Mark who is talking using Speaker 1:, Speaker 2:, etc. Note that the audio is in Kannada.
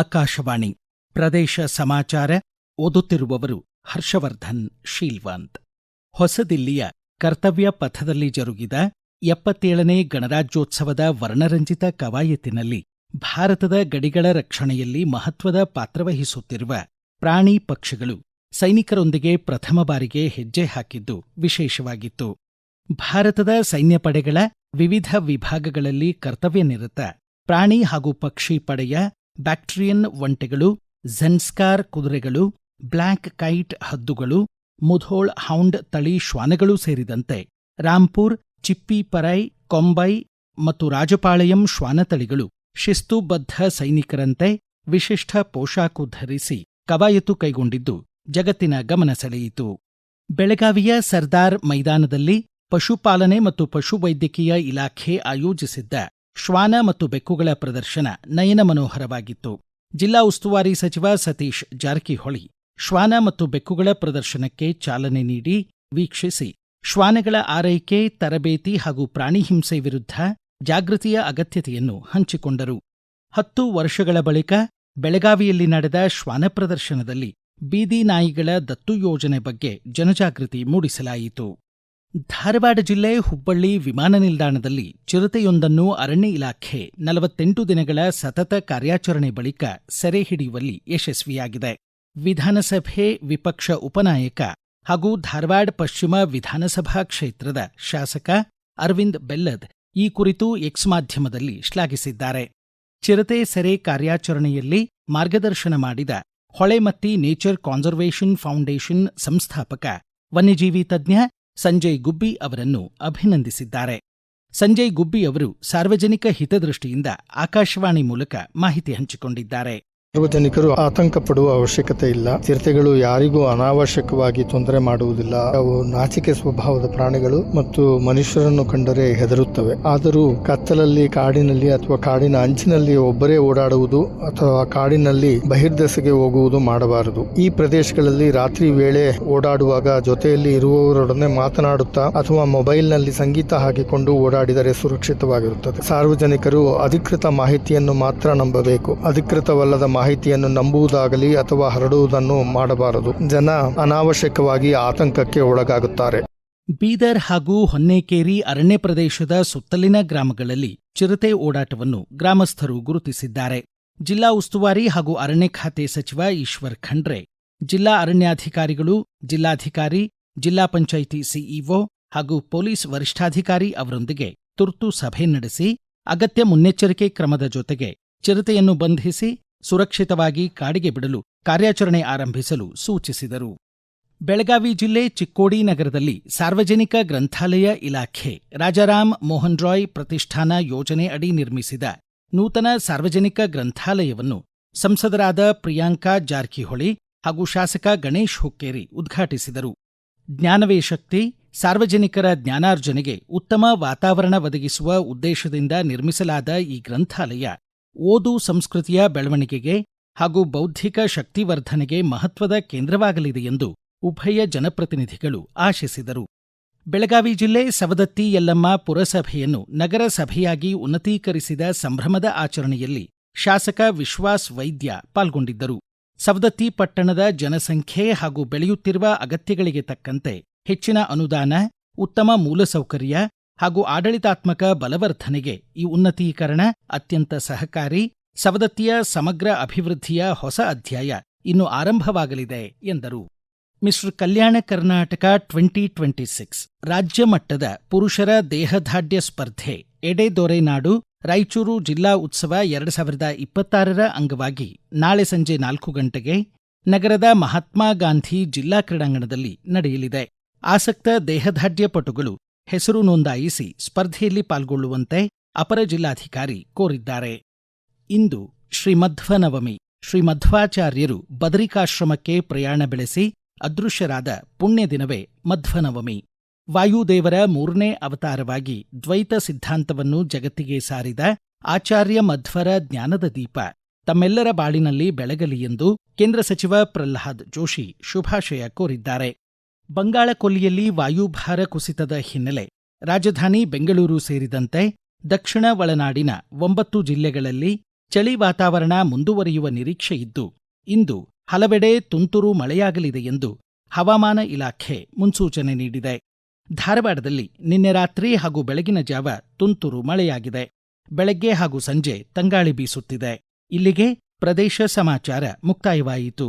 Speaker 1: ಆಕಾಶವಾಣಿ ಪ್ರದೇಶ ಸಮಾಚಾರ ಓದುತ್ತಿರುವವರು ಹರ್ಷವರ್ಧನ್ ಶೀಲ್ವಾಂತ್ ಹೊಸದಿಲ್ಲಿಯ ಕರ್ತವ್ಯ ಪಥದಲ್ಲಿ ಜರುಗಿದ ಎಪ್ಪತ್ತೇಳನೇ ಗಣರಾಜ್ಯೋತ್ಸವದ ವರ್ಣರಂಜಿತ ಕವಾಯತಿನಲ್ಲಿ ಭಾರತದ ಗಡಿಗಳ ರಕ್ಷಣೆಯಲ್ಲಿ ಮಹತ್ವದ ಪಾತ್ರವಹಿಸುತ್ತಿರುವ ಪ್ರಾಣಿ ಪಕ್ಷಿಗಳು ಸೈನಿಕರೊಂದಿಗೆ ಪ್ರಥಮ ಬಾರಿಗೆ ಹೆಜ್ಜೆ ಹಾಕಿದ್ದು ವಿಶೇಷವಾಗಿತ್ತು ಭಾರತದ ಸೈನ್ಯಪಡೆಗಳ ವಿವಿಧ ವಿಭಾಗಗಳಲ್ಲಿ ಕರ್ತವ್ಯ ನಿರತ ಪ್ರಾಣಿ ಹಾಗೂ ಪಕ್ಷಿ ಪಡೆಯ ಬ್ಯಾಕ್ಟ್ರಿಯನ್ ಒಂಟೆಗಳು ಝೆನ್ಸ್ಕಾರ್ ಕುದುರೆಗಳು ಬ್ಲ್ಯಾಕ್ ಕೈಟ್ ಹದ್ದುಗಳು ಮುಧೋಳ್ ಹೌಂಡ್ ತಳಿ ಶ್ವಾನಗಳು ಸೇರಿದಂತೆ ರಾಂಪುರ್ ಚಿಪ್ಪಿಪರೈ ಕೊಂಬೈ ಮತ್ತು ರಾಜಪಾಳಯಂ ಶ್ವಾನತಳಿಗಳು ಶಿಸ್ತುಬದ್ಧ ಸೈನಿಕರಂತೆ ವಿಶಿಷ್ಟ ಪೋಷಾಕು ಧರಿಸಿ ಕವಾಯತು ಕೈಗೊಂಡಿದ್ದು ಜಗತ್ತಿನ ಗಮನ ಸೆಳೆಯಿತು ಬೆಳಗಾವಿಯ ಸರ್ದಾರ್ ಮೈದಾನದಲ್ಲಿ ಪಶುಪಾಲನೆ ಮತ್ತು ಪಶುವೈದ್ಯಕೀಯ ಇಲಾಖೆ ಆಯೋಜಿಸಿದ್ದ ಶ್ವಾನ ಮತ್ತು ಬೆಕ್ಕುಗಳ ಪ್ರದರ್ಶನ ನಯನ ಮನೋಹರವಾಗಿತ್ತು ಜಿಲ್ಲಾ ಉಸ್ತುವಾರಿ ಸಚಿವ ಸತೀಶ್ ಜಾರಕಿಹೊಳಿ ಶ್ವಾನ ಮತ್ತು ಬೆಕ್ಕುಗಳ ಪ್ರದರ್ಶನಕ್ಕೆ ಚಾಲನೆ ನೀಡಿ ವೀಕ್ಷಿಸಿ ಶ್ವಾನಗಳ ಆರೈಕೆ ತರಬೇತಿ ಹಾಗೂ ಪ್ರಾಣಿ ಹಿಂಸೆ ವಿರುದ್ಧ ಜಾಗೃತಿಯ ಅಗತ್ಯತೆಯನ್ನು ಹಂಚಿಕೊಂಡರು ಹತ್ತು ವರ್ಷಗಳ ಬಳಿಕ ಬೆಳಗಾವಿಯಲ್ಲಿ ನಡೆದ ಶ್ವಾನ ಪ್ರದರ್ಶನದಲ್ಲಿ ಬೀದಿ ನಾಯಿಗಳ ದತ್ತು ಯೋಜನೆ ಬಗ್ಗೆ ಜನಜಾಗೃತಿ ಮೂಡಿಸಲಾಯಿತು ಧಾರವಾಡ ಜಿಲ್ಲೆ ಹುಬ್ಬಳ್ಳಿ ವಿಮಾನ ನಿಲ್ದಾಣದಲ್ಲಿ ಚಿರತೆಯೊಂದನ್ನು ಅರಣ್ಯ ಇಲಾಖೆ ನಲವತ್ತೆಂಟು ದಿನಗಳ ಸತತ ಕಾರ್ಯಾಚರಣೆ ಬಳಿಕ ಸೆರೆ ಹಿಡಿಯುವಲ್ಲಿ ಯಶಸ್ವಿಯಾಗಿದೆ ವಿಧಾನಸಭೆ ವಿಪಕ್ಷ ಉಪನಾಯಕ ಹಾಗೂ ಧಾರವಾಡ ಪಶ್ಚಿಮ ವಿಧಾನಸಭಾ ಕ್ಷೇತ್ರದ ಶಾಸಕ ಅರವಿಂದ್ ಬೆಲ್ಲದ್ ಈ ಕುರಿತು ಎಕ್ಸ್ ಮಾಧ್ಯಮದಲ್ಲಿ ಶ್ಲಾಘಿಸಿದ್ದಾರೆ ಚಿರತೆ ಸೆರೆ ಕಾರ್ಯಾಚರಣೆಯಲ್ಲಿ ಮಾರ್ಗದರ್ಶನ ಮಾಡಿದ ಹೊಳೆಮತ್ತಿ ನೇಚರ್ ಕಾನ್ಸರ್ವೇಷನ್ ಫೌಂಡೇಶನ್ ಸಂಸ್ಥಾಪಕ ವನ್ಯಜೀವಿ ತಜ್ಞ ಸಂಜಯ್ ಗುಬ್ಬಿ ಅವರನ್ನು ಅಭಿನಂದಿಸಿದ್ದಾರೆ ಸಂಜಯ್ ಗುಬ್ಬಿ ಅವರು ಸಾರ್ವಜನಿಕ ಹಿತದೃಷ್ಟಿಯಿಂದ ಆಕಾಶವಾಣಿ ಮೂಲಕ ಮಾಹಿತಿ ಹಂಚಿಕೊಂಡಿದ್ದಾರೆ
Speaker 2: ಸಾರ್ವಜನಿಕರು ಆತಂಕ ಪಡುವ ಅವಶ್ಯಕತೆ ಇಲ್ಲ ಚಿರತೆಗಳು ಯಾರಿಗೂ ಅನಾವಶ್ಯಕವಾಗಿ ತೊಂದರೆ ಮಾಡುವುದಿಲ್ಲ ಅವು ನಾಚಿಕೆ ಸ್ವಭಾವದ ಪ್ರಾಣಿಗಳು ಮತ್ತು ಮನುಷ್ಯರನ್ನು ಕಂಡರೆ ಹೆದರುತ್ತವೆ ಆದರೂ ಕತ್ತಲಲ್ಲಿ ಕಾಡಿನಲ್ಲಿ ಅಥವಾ ಕಾಡಿನ ಅಂಚಿನಲ್ಲಿ ಒಬ್ಬರೇ ಓಡಾಡುವುದು ಅಥವಾ ಕಾಡಿನಲ್ಲಿ ಬಹಿರ್ದೆಸೆಗೆ ಹೋಗುವುದು ಮಾಡಬಾರದು ಈ ಪ್ರದೇಶಗಳಲ್ಲಿ ರಾತ್ರಿ ವೇಳೆ ಓಡಾಡುವಾಗ ಜೊತೆಯಲ್ಲಿ ಇರುವವರೊಡನೆ ಮಾತನಾಡುತ್ತಾ ಅಥವಾ ಮೊಬೈಲ್ನಲ್ಲಿ ಸಂಗೀತ ಹಾಕಿಕೊಂಡು ಓಡಾಡಿದರೆ ಸುರಕ್ಷಿತವಾಗಿರುತ್ತದೆ ಸಾರ್ವಜನಿಕರು ಅಧಿಕೃತ ಮಾಹಿತಿಯನ್ನು ಮಾತ್ರ ನಂಬಬೇಕು ಅಧಿಕೃತವಲ್ಲದ ಮಾಹಿತಿ ಮಾಹಿತಿಯನ್ನು ನಂಬುವುದಾಗಲಿ ಅಥವಾ ಹರಡುವುದನ್ನು ಮಾಡಬಾರದು ಜನ ಅನಾವಶ್ಯಕವಾಗಿ ಆತಂಕಕ್ಕೆ ಒಳಗಾಗುತ್ತಾರೆ
Speaker 1: ಬೀದರ್ ಹಾಗೂ ಹೊನ್ನೇಕೇರಿ ಅರಣ್ಯ ಪ್ರದೇಶದ ಸುತ್ತಲಿನ ಗ್ರಾಮಗಳಲ್ಲಿ ಚಿರತೆ ಓಡಾಟವನ್ನು ಗ್ರಾಮಸ್ಥರು ಗುರುತಿಸಿದ್ದಾರೆ ಜಿಲ್ಲಾ ಉಸ್ತುವಾರಿ ಹಾಗೂ ಅರಣ್ಯ ಖಾತೆ ಸಚಿವ ಈಶ್ವರ್ ಖಂಡ್ರೆ ಜಿಲ್ಲಾ ಅರಣ್ಯಾಧಿಕಾರಿಗಳು ಜಿಲ್ಲಾಧಿಕಾರಿ ಜಿಲ್ಲಾ ಪಂಚಾಯಿತಿ ಸಿಇಒ ಹಾಗೂ ಪೊಲೀಸ್ ವರಿಷ್ಠಾಧಿಕಾರಿ ಅವರೊಂದಿಗೆ ತುರ್ತು ಸಭೆ ನಡೆಸಿ ಅಗತ್ಯ ಮುನ್ನೆಚ್ಚರಿಕೆ ಕ್ರಮದ ಜೊತೆಗೆ ಚಿರತೆಯನ್ನು ಬಂಧಿಸಿ ಸುರಕ್ಷಿತವಾಗಿ ಕಾಡಿಗೆ ಬಿಡಲು ಕಾರ್ಯಾಚರಣೆ ಆರಂಭಿಸಲು ಸೂಚಿಸಿದರು ಬೆಳಗಾವಿ ಜಿಲ್ಲೆ ಚಿಕ್ಕೋಡಿ ನಗರದಲ್ಲಿ ಸಾರ್ವಜನಿಕ ಗ್ರಂಥಾಲಯ ಇಲಾಖೆ ರಾಜಾರಾಮ್ ಮೋಹನ್ ರಾಯ್ ಪ್ರತಿಷ್ಠಾನ ಯೋಜನೆ ಅಡಿ ನಿರ್ಮಿಸಿದ ನೂತನ ಸಾರ್ವಜನಿಕ ಗ್ರಂಥಾಲಯವನ್ನು ಸಂಸದರಾದ ಪ್ರಿಯಾಂಕಾ ಜಾರಕಿಹೊಳಿ ಹಾಗೂ ಶಾಸಕ ಗಣೇಶ್ ಹುಕ್ಕೇರಿ ಉದ್ಘಾಟಿಸಿದರು ಜ್ಞಾನವೇ ಶಕ್ತಿ ಸಾರ್ವಜನಿಕರ ಜ್ಞಾನಾರ್ಜನೆಗೆ ಉತ್ತಮ ವಾತಾವರಣ ಒದಗಿಸುವ ಉದ್ದೇಶದಿಂದ ನಿರ್ಮಿಸಲಾದ ಈ ಗ್ರಂಥಾಲಯ ಓದು ಸಂಸ್ಕೃತಿಯ ಬೆಳವಣಿಗೆಗೆ ಹಾಗೂ ಬೌದ್ಧಿಕ ಶಕ್ತಿವರ್ಧನೆಗೆ ಮಹತ್ವದ ಕೇಂದ್ರವಾಗಲಿದೆ ಎಂದು ಉಭಯ ಜನಪ್ರತಿನಿಧಿಗಳು ಆಶಿಸಿದರು ಬೆಳಗಾವಿ ಜಿಲ್ಲೆ ಸವದತ್ತಿ ಯಲ್ಲಮ್ಮ ಪುರಸಭೆಯನ್ನು ನಗರಸಭೆಯಾಗಿ ಉನ್ನತೀಕರಿಸಿದ ಸಂಭ್ರಮದ ಆಚರಣೆಯಲ್ಲಿ ಶಾಸಕ ವಿಶ್ವಾಸ್ ವೈದ್ಯ ಪಾಲ್ಗೊಂಡಿದ್ದರು ಸವದತ್ತಿ ಪಟ್ಟಣದ ಜನಸಂಖ್ಯೆ ಹಾಗೂ ಬೆಳೆಯುತ್ತಿರುವ ಅಗತ್ಯಗಳಿಗೆ ತಕ್ಕಂತೆ ಹೆಚ್ಚಿನ ಅನುದಾನ ಉತ್ತಮ ಮೂಲಸೌಕರ್ಯ ಹಾಗೂ ಆಡಳಿತಾತ್ಮಕ ಬಲವರ್ಧನೆಗೆ ಈ ಉನ್ನತೀಕರಣ ಅತ್ಯಂತ ಸಹಕಾರಿ ಸವದತ್ತಿಯ ಸಮಗ್ರ ಅಭಿವೃದ್ಧಿಯ ಹೊಸ ಅಧ್ಯಾಯ ಇನ್ನು ಆರಂಭವಾಗಲಿದೆ ಎಂದರು mister Kalyana Karnataka twenty twenty six ರಾಜ್ಯ ಮಟ್ಟದ ಪುರುಷರ ದೇಹದಾಢ್ಯ ಸ್ಪರ್ಧೆ ಎಡೆದೊರೆನಾಡು ರಾಯಚೂರು ಜಿಲ್ಲಾ ಉತ್ಸವ ಎರಡು ಸಾವಿರದ ಇಪ್ಪತ್ತಾರರ ಅಂಗವಾಗಿ ನಾಳೆ ಸಂಜೆ ನಾಲ್ಕು ಗಂಟೆಗೆ ನಗರದ ಮಹಾತ್ಮ ಗಾಂಧಿ ಜಿಲ್ಲಾ ಕ್ರೀಡಾಂಗಣದಲ್ಲಿ ನಡೆಯಲಿದೆ ಆಸಕ್ತ ದೇಹದಾಢ್ಯ ಪಟುಗಳು ಹೆಸರು ನೋಂದಾಯಿಸಿ ಸ್ಪರ್ಧೆಯಲ್ಲಿ ಪಾಲ್ಗೊಳ್ಳುವಂತೆ ಅಪರ ಜಿಲ್ಲಾಧಿಕಾರಿ ಕೋರಿದ್ದಾರೆ ಇಂದು ಶ್ರೀಮಧ್ವನವಮಿ ಶ್ರೀಮಧ್ವಾಚಾರ್ಯರು ಬದರಿಕಾಶ್ರಮಕ್ಕೆ ಪ್ರಯಾಣ ಬೆಳೆಸಿ ಅದೃಶ್ಯರಾದ ಪುಣ್ಯ ದಿನವೇ ಮಧ್ವನವಮಿ ವಾಯುದೇವರ ಮೂರನೇ ಅವತಾರವಾಗಿ ದ್ವೈತ ಸಿದ್ಧಾಂತವನ್ನು ಜಗತ್ತಿಗೆ ಸಾರಿದ ಆಚಾರ್ಯ ಮಧ್ವರ ಜ್ಞಾನದ ದೀಪ ತಮ್ಮೆಲ್ಲರ ಬಾಳಿನಲ್ಲಿ ಬೆಳಗಲಿ ಎಂದು ಕೇಂದ್ರ ಸಚಿವ ಪ್ರಹ್ಲಾದ್ ಜೋಶಿ ಶುಭಾಶಯ ಕೋರಿದ್ದಾರೆ ಬಂಗಾಳಕೊಲ್ಲಿಯಲ್ಲಿ ವಾಯುಭಾರ ಕುಸಿತದ ಹಿನ್ನೆಲೆ ರಾಜಧಾನಿ ಬೆಂಗಳೂರು ಸೇರಿದಂತೆ ದಕ್ಷಿಣ ಒಳನಾಡಿನ ಒಂಬತ್ತು ಜಿಲ್ಲೆಗಳಲ್ಲಿ ಚಳಿ ವಾತಾವರಣ ಮುಂದುವರಿಯುವ ನಿರೀಕ್ಷೆ ಇಂದು ಹಲವೆಡೆ ತುಂತುರು ಮಳೆಯಾಗಲಿದೆ ಎಂದು ಹವಾಮಾನ ಇಲಾಖೆ ಮುನ್ಸೂಚನೆ ನೀಡಿದೆ ಧಾರವಾಡದಲ್ಲಿ ನಿನ್ನೆ ರಾತ್ರಿ ಹಾಗೂ ಬೆಳಗಿನ ಜಾವ ತುಂತುರು ಮಳೆಯಾಗಿದೆ ಬೆಳಗ್ಗೆ ಹಾಗೂ ಸಂಜೆ ತಂಗಾಳಿ ಬೀಸುತ್ತಿದೆ ಇಲ್ಲಿಗೆ ಪ್ರದೇಶ ಸಮಾಚಾರ ಮುಕ್ತಾಯವಾಯಿತು